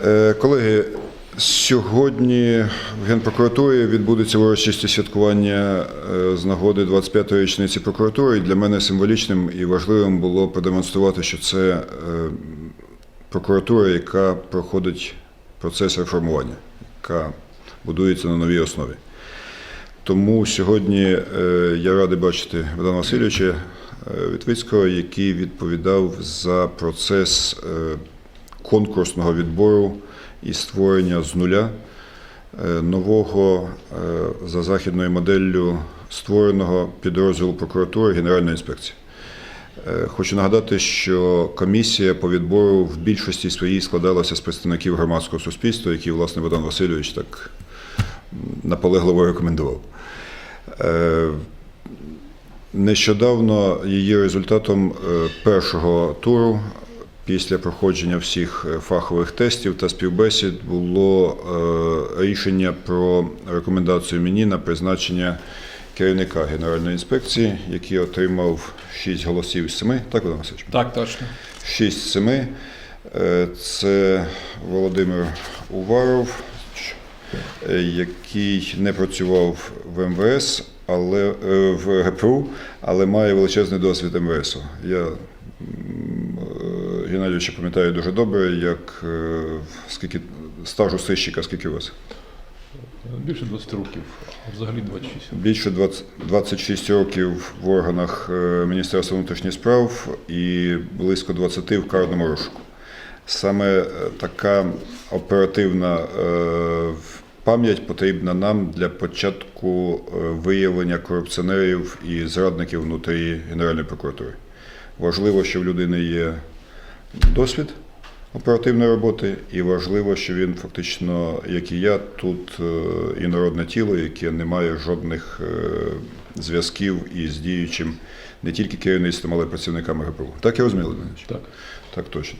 Е, Колеги, сьогодні в Генпрокуратурі відбудеться урочисті святкування е, з нагоди 25-ї річниці прокуратури. Для мене символічним і важливим було продемонструвати, що це е, прокуратура, яка проходить процес реформування, яка будується на новій основі. Тому сьогодні я радий бачити Богдана Васильовича Вітвицького, який відповідав за процес конкурсного відбору і створення з нуля е, нового е, за західною моделлю створеного підрозділу прокуратури Генеральної інспекції. Е, Хочу нагадати, що комісія по відбору в більшості своїй складалася з представників громадського суспільства, які, власне, Богдан Васильович так наполегливо рекомендував. Нещодавно її результатом першого туру після проходження всіх е, фахових тестів та співбесід було е, рішення про рекомендацію мені на призначення керівника Генеральної інспекції, який отримав 6 голосів з 7. Так, Богдан Васильович? Так, точно. 6 з 7. Е, Це Володимир Уваров, який не працював в МВС, але в ГПУ, але має величезний досвід МВСу. Я Геннадійовича пам'ятаю дуже добре, як е, скільки стажу сищика, скільки у вас? Більше 20 років, взагалі 26. Більше 20, 26 років в органах е, Міністерства внутрішніх справ і близько 20 в карному розшуку. Саме е, така оперативна пам'ять потрібна нам для початку виявлення корупціонерів і зрадників внутрі Генеральної прокуратури. Важливо, що в людини є досвід оперативної роботи, і важливо, що він фактично, як і я, тут е, інородне тіло, яке не має жодних е, зв'язків із діючим не тільки керівництвом, але й працівниками ГПУ. Так я розумію, Леонідович? Так. Так точно.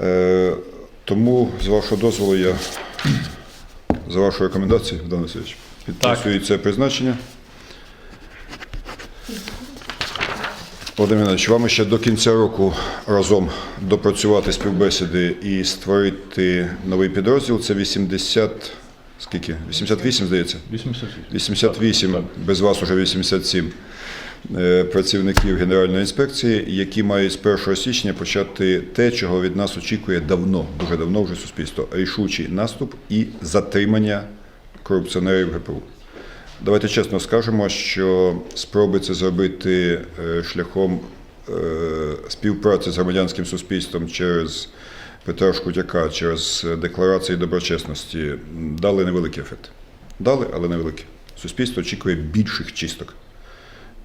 Е, тому, з вашого дозволу, я за вашу рекомендацію, Богдан Васильович, підписую це призначення. Володимир Іванович, вам ще до кінця року разом допрацювати співбесіди і створити новий підрозділ. Це 80, скільки? 88, здається? 88. 88, без вас уже 87 е, працівників Генеральної інспекції, які мають з 1 січня почати те, чого від нас очікує давно, дуже давно вже суспільство, рішучий наступ і затримання корупціонерів ГПУ. Давайте чесно скажемо, що спроби це зробити е, шляхом е, співпраці з громадянським суспільством через Петра Шкутяка, через декларації доброчесності дали невеликий ефект. Дали, але невеликий. Суспільство очікує більших чисток.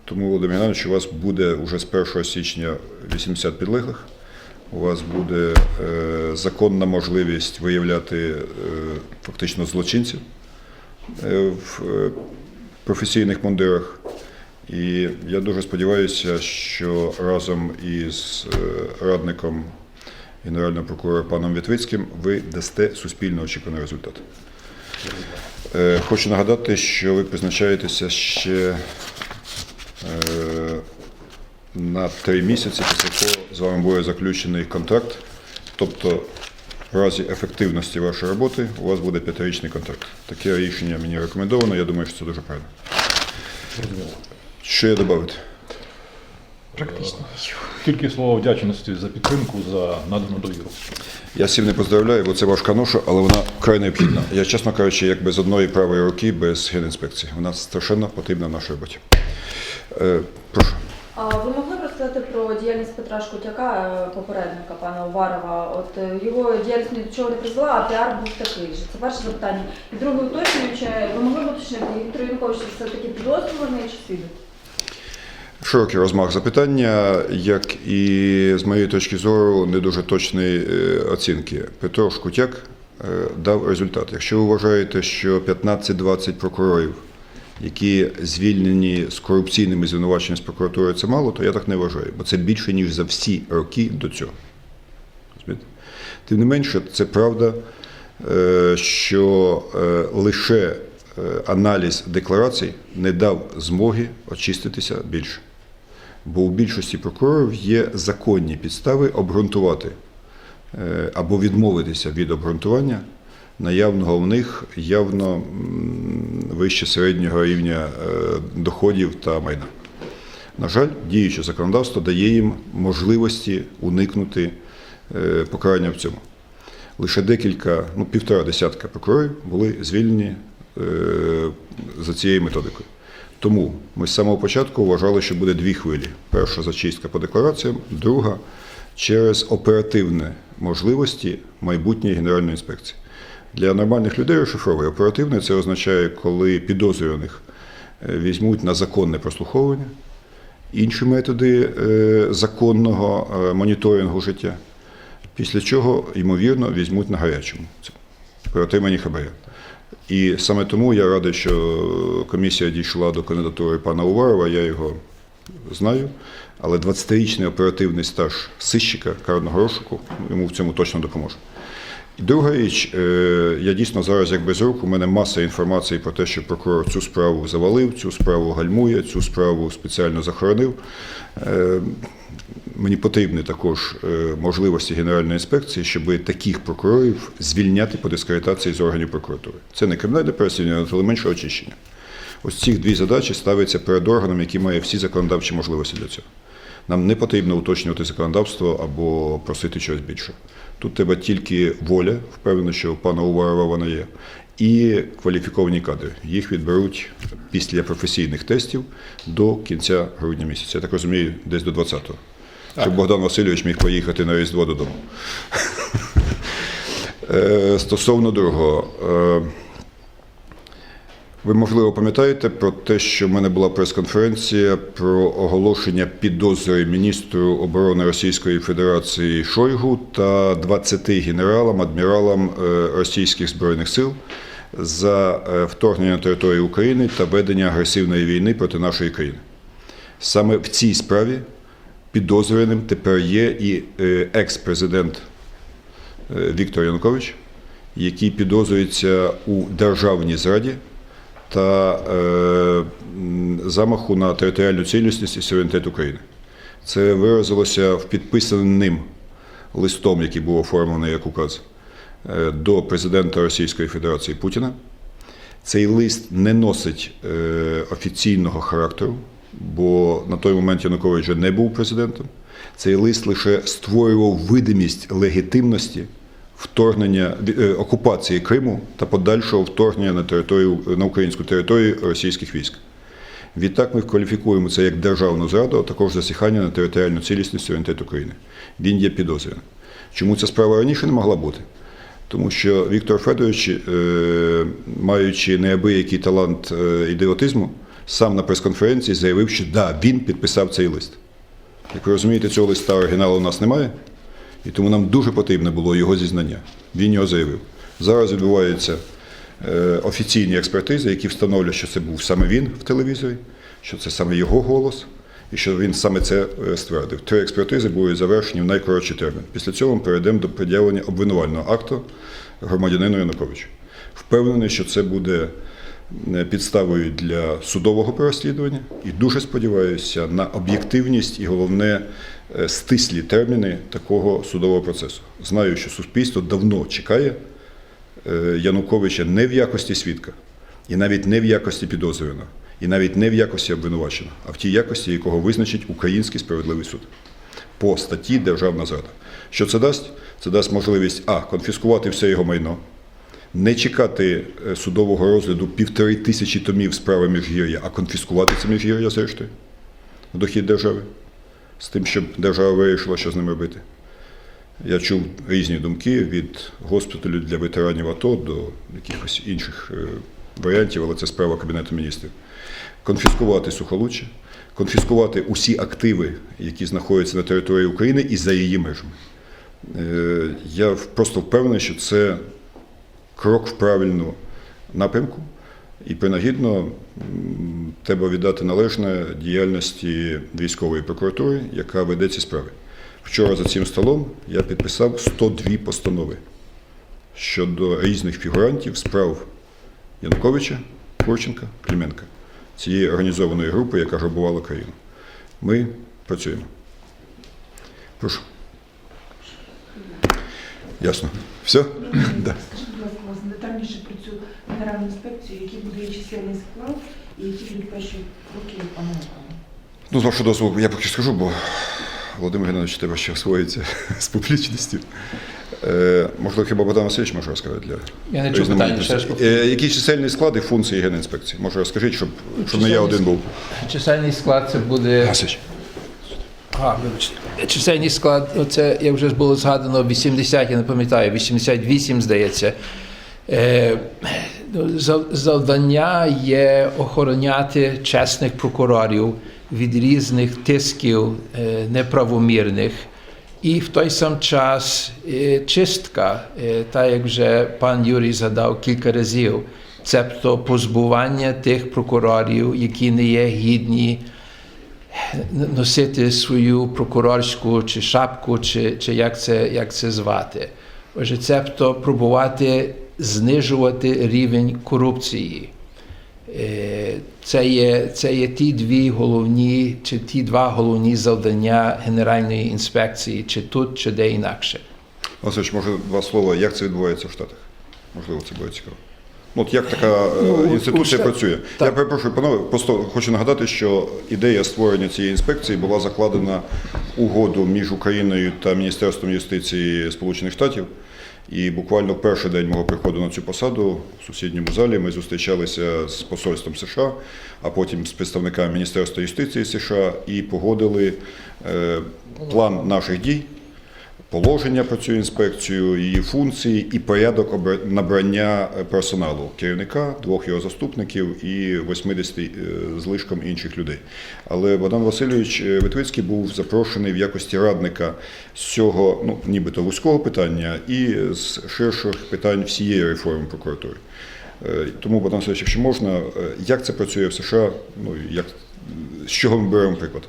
Тому, Володимир Геннадійович, у вас буде вже з 1 січня 80 підлеглих. У вас буде е, законна можливість виявляти е, фактично злочинців е, в е, професійних мундирах. І я дуже сподіваюся, що разом із е, радником генерального прокурора паном Вітвицьким ви дасте суспільно очікуваний результат. Е, Хочу нагадати, що ви призначаєтеся ще е, на три місяці після того з вами буде заключений контракт. Тобто, в разі ефективності вашої роботи у вас буде п'ятирічний контракт. Таке рішення мені рекомендовано. Я думаю, що це дуже правильно. Що я додати? Практично. Тільки слово вдячності за підтримку, за надану довіру. Я всім не поздравляю, бо це важка ноша, але вона вкрай необхідна. Я, чесно кажучи, як без одної правої руки, без генінспекції. Вона страшенно потрібна в нашій роботі. Е, прошу. А ви могли б розказати про діяльність Петра Шкутяка, е, попередника пана Уварова? От е, його діяльність ні до чого не призвела, а піар був такий же. Це перше запитання. І друге уточнююче, ви могли б уточнити, Віктор Янукович все таки підозрюваний чи свідок? Широкий розмах запитання, як і з моєї точки зору, не дуже точної е, оцінки. Петро Шкутяк дав результат. Якщо ви вважаєте, що 15-20 прокурорів, які звільнені з корупційними звинуваченнями з прокуратури, це мало, то я так не вважаю, бо це більше, ніж за всі роки до цього. Тим не менше, це правда, е, що е, лише е, аналіз декларацій не дав змоги очиститися більше. Бо у більшості прокурорів є законні підстави обґрунтувати або відмовитися від обґрунтування наявного в них явно вище середнього рівня е, доходів та майна. На жаль, діюче законодавство дає їм можливості уникнути е, покарання в цьому. Лише декілька, ну півтора десятка прокурорів були звільнені е, за цією методикою. Тому ми з самого початку вважали, що буде дві хвилі: перша зачистка по деклараціям, друга через оперативні можливості майбутньої генеральної інспекції. Для нормальних людей розшифровує оперативне це означає, коли підозрюваних е, візьмуть на законне прослуховування, інші методи е, законного е, моніторингу життя, після чого, ймовірно, візьмуть на гарячому при отриманні хабаря. І саме тому я радий, що комісія дійшла до кандидатури пана Уварова, я його знаю, але 20-річний оперативний стаж сищика карного розшуку йому в цьому точно допоможе. Друга річ, е, я дійсно зараз як без рук, у мене маса інформації про те, що прокурор цю справу завалив, цю справу гальмує, цю справу спеціально захоронив. Е, Мені потрібні також е, можливості Генеральної інспекції, щоб таких прокурорів звільняти по дискредитації з органів прокуратури. Це не кримінальне переслідування, але менше очищення. Ось ці дві задачі ставляться перед органом, який має всі законодавчі можливості для цього. Нам не потрібно уточнювати законодавство або просити чогось більше. Тут треба тільки воля, впевнено, що у пана Уварова вона є, і кваліфіковані кадри. Їх відберуть після професійних тестів до кінця грудня місяця. Я так розумію, десь до 20-го. Щоб Богдан Васильович міг поїхати на Різдво додому. Е, Стосовно другого. Ви, можливо, пам'ятаєте про те, що в мене була прес-конференція про оголошення підозри міністру оборони Російської Федерації Шойгу та 20 генералам, адміралам е, російських збройних сил за е, вторгнення на територію України та ведення агресивної війни проти нашої країни. Саме в цій справі підозрюваним тепер є і е, екс-президент Віктор Янукович, який підозрюється у державній зраді та е, замаху на територіальну цілісність і суверенітет України. Це виразилося в підписаним листом, який був оформлений як указ е, до президента Російської Федерації Путіна. Цей лист не носить е, офіційного характеру, бо на той момент Янукович вже не був президентом. Цей лист лише створював видимість легітимності вторгнення е, окупації Криму та подальшого вторгнення на територію на українську територію російських військ. Відтак ми кваліфікуємо це як державну зраду, а також засіхання на територіальну цілісність суверенітет України. Він є підозрюваним. Чому ця справа раніше не могла бути? Тому що Віктор Федорович, е, маючи неабиякий талант е, ідіотизму, сам на прес-конференції заявив, що да, він підписав цей лист. Як ви розумієте, цього листа оригіналу у нас немає, і тому нам дуже потрібне було його зізнання. Він його заявив. Зараз відбуваються е, офіційні експертизи, які встановлюють, що це був саме він в телевізорі, що це саме його голос, і що він саме це е, ствердив. Три експертизи були завершені в найкоротший термін. Після цього ми перейдемо до пред'явлення обвинувального акту громадянину Януковичу. Впевнений, що це буде е, підставою для судового переслідування і дуже сподіваюся на об'єктивність і головне стислі терміни такого судового процесу. Знаю, що суспільство давно чекає е, Януковича не в якості свідка, і навіть не в якості підозрюваного, і навіть не в якості обвинуваченого, а в тій якості, якого визначить Український справедливий суд по статті Державна зрада. Що це дасть? Це дасть можливість а. конфіскувати все його майно, не чекати е, судового розгляду півтори тисячі томів справи міжгір'я, а конфіскувати це міжгір'я зрештою в дохід держави, з тим, щоб держава вирішила, що з ним робити. Я чув різні думки від госпіталю для ветеранів АТО до якихось інших е, варіантів, але це справа Кабінету міністрів. Конфіскувати сухолуччя, конфіскувати усі активи, які знаходяться на території України і за її межами. Е, Я просто впевнений, що це крок в правильну напрямку, і принагідно треба віддати належне діяльності військової прокуратури, яка веде ці справи. Вчора за цим столом я підписав 102 постанови щодо різних фігурантів справ Януковича, Курченка, Клименка, цієї організованої групи, яка грабувала країну. Ми працюємо. Прошу. Ясно. Все? Да. Скажіть, будь ласка, у вас детальніше про цю інспекцію, який буде її чисельний склад і які будуть перші роки пана Миколи? Ну, з вашого дозволу, я поки скажу, бо Володимир Геннадійович треба ще освоїться з публічністю. Е, можливо, хіба Богдан Васильович може розказати для Я не чув питання, ще раз Е, Які чисельні склади функції генінспекції? Може розкажіть, щоб, щоб не я один був. Чисельний склад це буде. Васильович. А, вибачте. Чисельний склад, це як вже було згадано, 80, я не пам'ятаю, 88, здається. Е, Завдання є охороняти чесних прокурорів від різних тисків е, неправомірних. І в той сам час е, чистка, е, так як вже пан Юрій згадав кілька разів, цебто позбування тих прокурорів, які не є гідні носити свою прокурорську чи шапку, чи, чи як, це, як це звати. Отже, цебто пробувати знижувати рівень корупції. Е, Це є, це є ті дві головні, чи ті два головні завдання Генеральної інспекції, чи тут, чи де інакше. Васильович, може два слова, як це відбувається в Штатах? Можливо, це буде цікаво. Ну, от як така е, Ну, інституція у працює? Так. Я перепрошую, панове, просто хочу нагадати, що ідея створення цієї інспекції була закладена угоду між Україною та Міністерством юстиції Сполучених Штатів. І буквально перший день мого приходу на цю посаду в сусідньому залі ми зустрічалися з посольством США, а потім з представниками Міністерства юстиції США і погодили е, план наших дій положення про цю інспекцію, її функції і порядок набрання е, персоналу керівника, двох його заступників і 80 е, з лишком інших людей. Але Богдан Васильович е, Витвицький був запрошений в якості радника з цього, ну нібито вузького питання і з ширших питань всієї реформи прокуратури. Тому, Богдан Васильович, якщо можна, як це працює в США, ну як з чого ми беремо приклад?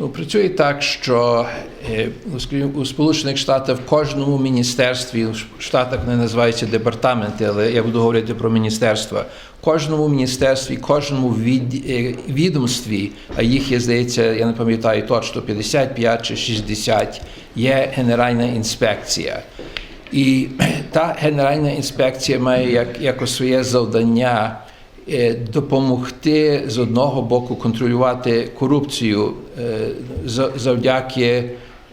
Ну, працює так, що е, скажімо, у Сполучених Штатах в кожному міністерстві, в Штатах не називаються департаменти, але я буду говорити про міністерства. В кожному міністерстві, кожному від, е, відомстві, а їх є, здається, я не пам'ятаю точно, 55 чи 60, є Генеральна інспекція. І та Генеральна інспекція має як, як своє завдання допомогти з одного боку контролювати корупцію е, за- завдяки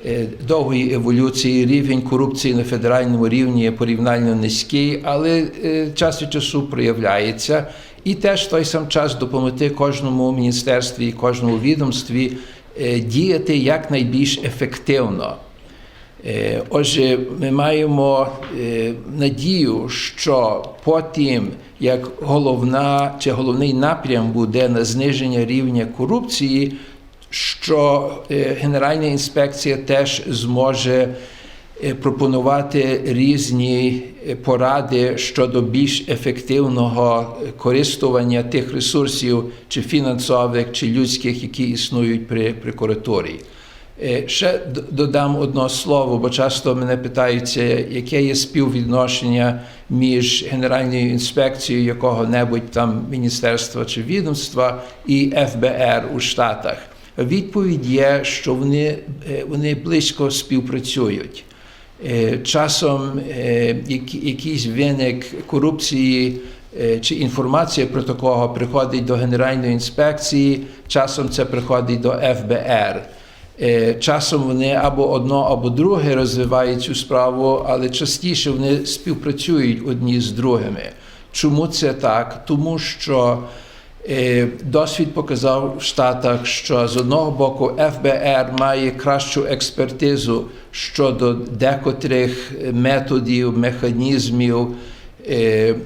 е, довгої еволюції. Рівень корупції на федеральному рівні є порівняльно низький, але е, час від часу проявляється. І теж в той сам час допомогти кожному міністерстві і кожному відомстві е, діяти якнайбільш ефективно. Е, Отже, ми маємо е, надію, що потім, як головна чи головний напрям буде на зниження рівня корупції, що е, Генеральна інспекція теж зможе пропонувати різні поради щодо більш ефективного користування тих ресурсів, чи фінансових, чи людських, які існують при прокуратурі. Е, Ще додам одне слово, бо часто мене питаються, яке є співвідношення між Генеральною інспекцією якого-небудь там міністерства чи відомства і ФБР у Штатах. Відповідь є, що вони, е, вони близько співпрацюють. Е, Часом е, якийсь виник корупції е, чи інформація про такого приходить до Генеральної інспекції, часом це приходить до ФБР. Е, Часом вони або одно, або друге розвивають цю справу, але частіше вони співпрацюють одні з другими. Чому це так? Тому що Е, Досвід показав в Штатах, що з одного боку ФБР має кращу експертизу щодо декотрих методів, механізмів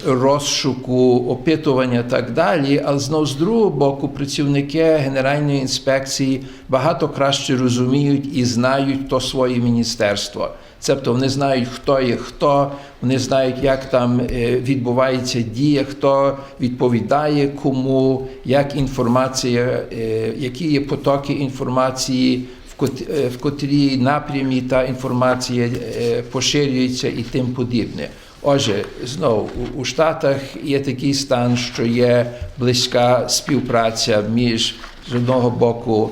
розшуку, опитування так далі. Але знову з другого боку, працівники Генеральної інспекції багато краще розуміють і знають то своє міністерство. Цебто вони знають, хто є хто, вони знають, як там е, відбувається дія, хто відповідає кому, як інформація, е, які є потоки інформації, в кот- е, в котрій напрямі та інформація е, поширюється і тим подібне. Отже, знову у, Штатах є такий стан, що є близька співпраця між з одного боку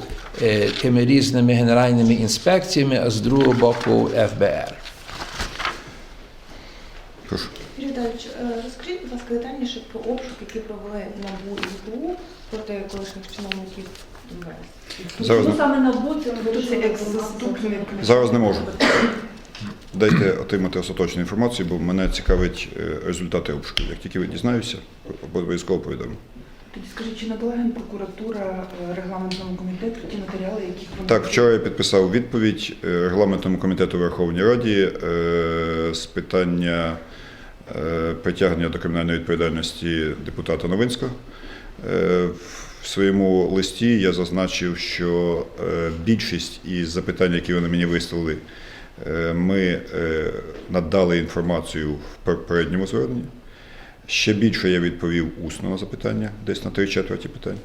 тими різними генеральними інспекціями, а з другого боку ФБР. Прошу. Віталійович, розкажіть, будь ласка, детальніше про обшук, який провели НАБУ і СБУ проти колишніх чиновників МВС. Зараз Чому не- саме НАБУ це це вирішили як розглядати заступник. це? Зараз не можу. Дайте отримати остаточну інформацію, бо мене цікавить е, результати обшуку. Як тільки ви дізнаюся, обов'язково повідомлю. Тоді скажіть, чи надала Генпрокуратура е, регламентному комітету ті матеріали, яких вони Так, вчора я підписав відповідь е, регламентному комітету Верховної Раді з питання притягнення до кримінальної відповідальності депутата Новинського. В своєму листі я зазначив, що більшість із запитань, які вони мені висловили, е, ми е, надали інформацію в попередньому зверненні. Ще більше я відповів усно запитання, десь на три четверті питань.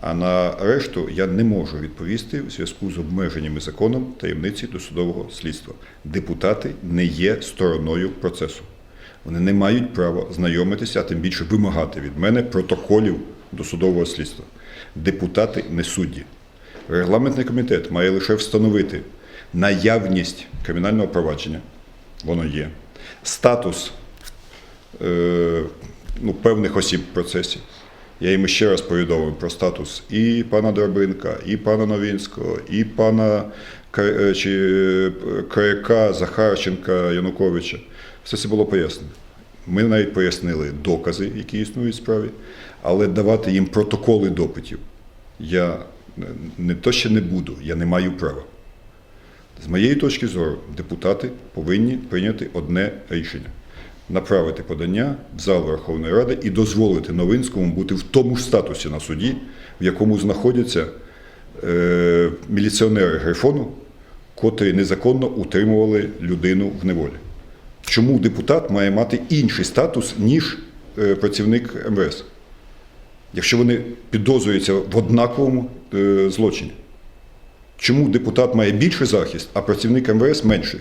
А на решту я не можу відповісти у зв'язку з обмеженнями законом таємниці досудового слідства. Депутати не є стороною процесу. Вони не мають права знайомитися, а тим більше вимагати від мене протоколів досудового слідства. Депутати не судді. Регламентний комітет має лише встановити наявність кримінального провадження. Воно є. Статус е, ну, певних осіб в процесі. Я їм ще раз повідомив про статус і пана Дробинка, і пана Новінського, і пана е, е, Краяка, Захарченка, Януковича. Все це було пояснено. Ми навіть пояснили докази, які існують в справі, але давати їм протоколи допитів я не то ще не буду, я не маю права. З моєї точки зору, депутати повинні прийняти одне рішення: направити подання в зал Верховної Ради і дозволити Новинському бути в тому ж статусі на суді, в якому знаходяться е, міліціонери Грифону, котрі незаконно утримували людину в неволі. Чому депутат має мати інший статус, ніж е, працівник МВС, якщо вони підозрюються в однаковому е, злочині? Чому депутат має більший захист, а працівник МВС менший?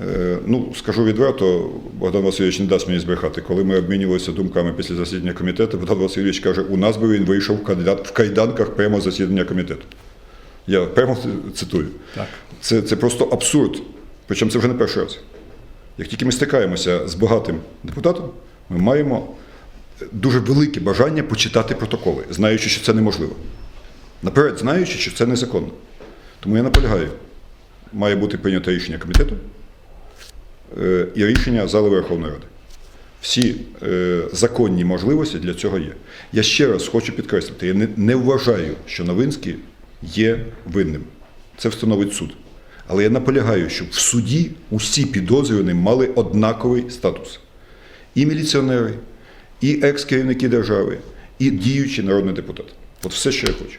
Е, Ну, скажу відверто, Богдан Васильович не дасть мені збрехати. Коли ми обмінювалися думками після засідання комітету, Богдан Васильович каже, у нас би він вийшов в в кайданках прямо засідання комітету. Я прямо цитую. Так. Це, це просто абсурд. Причому це вже не перший раз. Як тільки ми стикаємося з багатим депутатом, ми маємо дуже велике бажання почитати протоколи, знаючи, що це неможливо. Наперед, знаючи, що це незаконно. Тому я наполягаю, має бути прийнято рішення комітету е, і рішення зали Верховної Ради. Всі е, законні можливості для цього є. Я ще раз хочу підкреслити: я не, вважаю, що Новинський є винним. Це встановить суд. Але я наполягаю, щоб в суді усі підозрювані мали однаковий статус. І міліціонери, і екс-керівники держави, і діючі народні депутати. От все, що я хочу.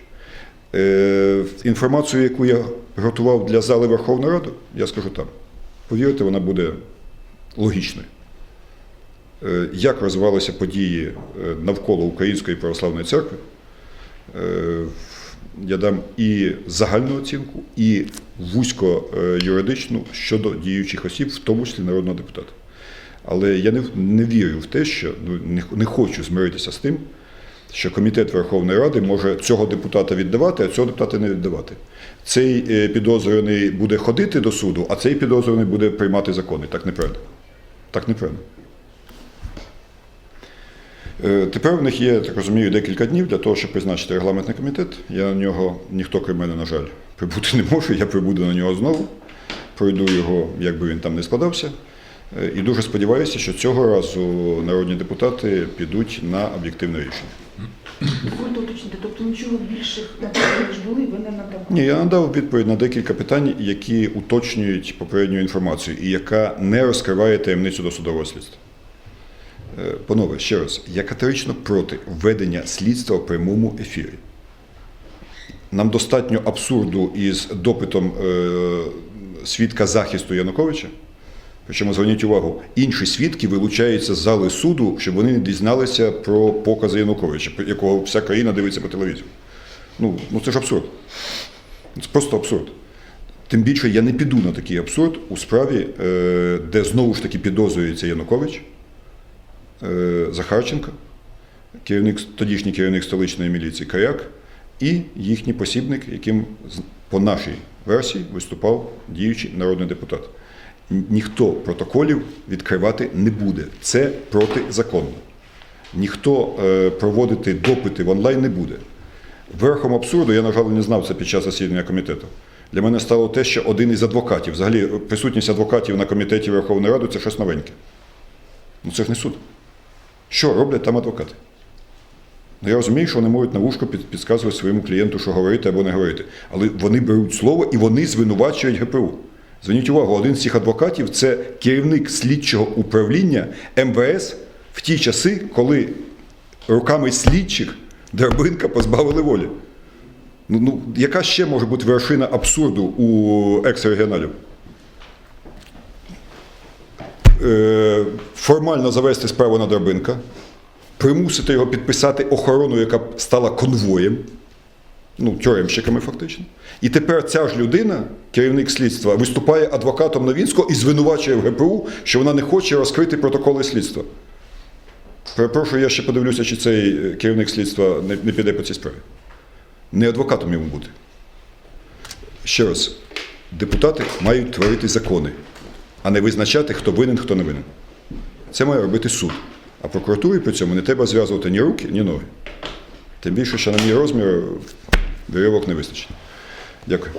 Е, інформацію, яку я готував для зали Верховної Ради, я скажу там. Повірте, вона буде логічною. Е, як розвивалися події е, навколо Української православної церкви, я дам і загальну оцінку, і вузько юридичну щодо діючих осіб, в тому числі народного депутата. Але я не, не вірю в те, що ну, не, не хочу змиритися з тим, що комітет Верховної Ради може цього депутата віддавати, а цього депутата не віддавати. Цей е, підозрюваний буде ходити до суду, а цей підозрюваний буде приймати закони. Так неправильно. Так неправильно. Е, Тепер в них є, так розумію, декілька днів для того, щоб призначити регламентний комітет. Я на нього, ніхто крім мене, на жаль, прибути не може. Я прибуду на нього знову. Пройду його, як би він там не складався. Е, І дуже сподіваюся, що цього разу народні депутати підуть на об'єктивне рішення. Дозвольте уточнити, тобто нічого більших матеріалів, ніж були, ви не надавали? Ні, я надав відповідь на декілька питань, які уточнюють попередню інформацію і яка не розкриває таємницю досудового слідства. Е, Панове, ще раз, я категорично проти введення слідства в прямому ефірі. Нам достатньо абсурду із допитом е, свідка захисту Януковича. Причому зверніть увагу, інші свідки вилучаються з зали суду, щоб вони не дізналися про покази Януковича, якого вся країна дивиться по телевізору. Ну, ну це ж абсурд. Це просто абсурд. Тим більше я не піду на такий абсурд у справі, е, де знову ж таки підозрюється Янукович, е, Захарченко, керівник, тодішній керівник столичної міліції Каяк і їхній посібник, яким по нашій версії виступав діючий народний депутат. Ні- Ніхто протоколів відкривати не буде. Це протизаконно. Ніхто е, проводити допити в онлайн не буде. Верхом абсурду, я, на жаль, не знав це під час засідання комітету. Для мене стало те, що один із адвокатів, взагалі присутність адвокатів на комітеті Верховної Ради це щось новеньке. Ну це ж не суд. Що роблять там адвокати? Ну, я розумію, що вони можуть на вушко під, підказувати своєму клієнту, що говорити або не говорити. Але вони беруть слово і вони звинувачують ГПУ. Зверніть увагу, один з цих адвокатів це керівник слідчого управління МВС в ті часи, коли руками слідчих Дербинка позбавили волі. Ну, ну, яка ще може бути вершина абсурду у екс-регіоналів? Е, формально завести справу на Дербинка, примусити його підписати охорону, яка стала конвоєм, ну, тюремщиками фактично. І тепер ця ж людина, керівник слідства, виступає адвокатом Новінського і звинувачує в ГПУ, що вона не хоче розкрити протоколи слідства. Перепрошую, я ще подивлюся, чи цей е, керівник слідства не, не піде по цій справі. Не адвокатом йому бути. Ще раз, депутати мають творити закони, а не визначати, хто винен, хто не винен. Це має робити суд. А прокуратурі при цьому не треба зв'язувати ні руки, ні ноги. Тим більше, що на мій розмір вірьовок не вистачить. Дякую.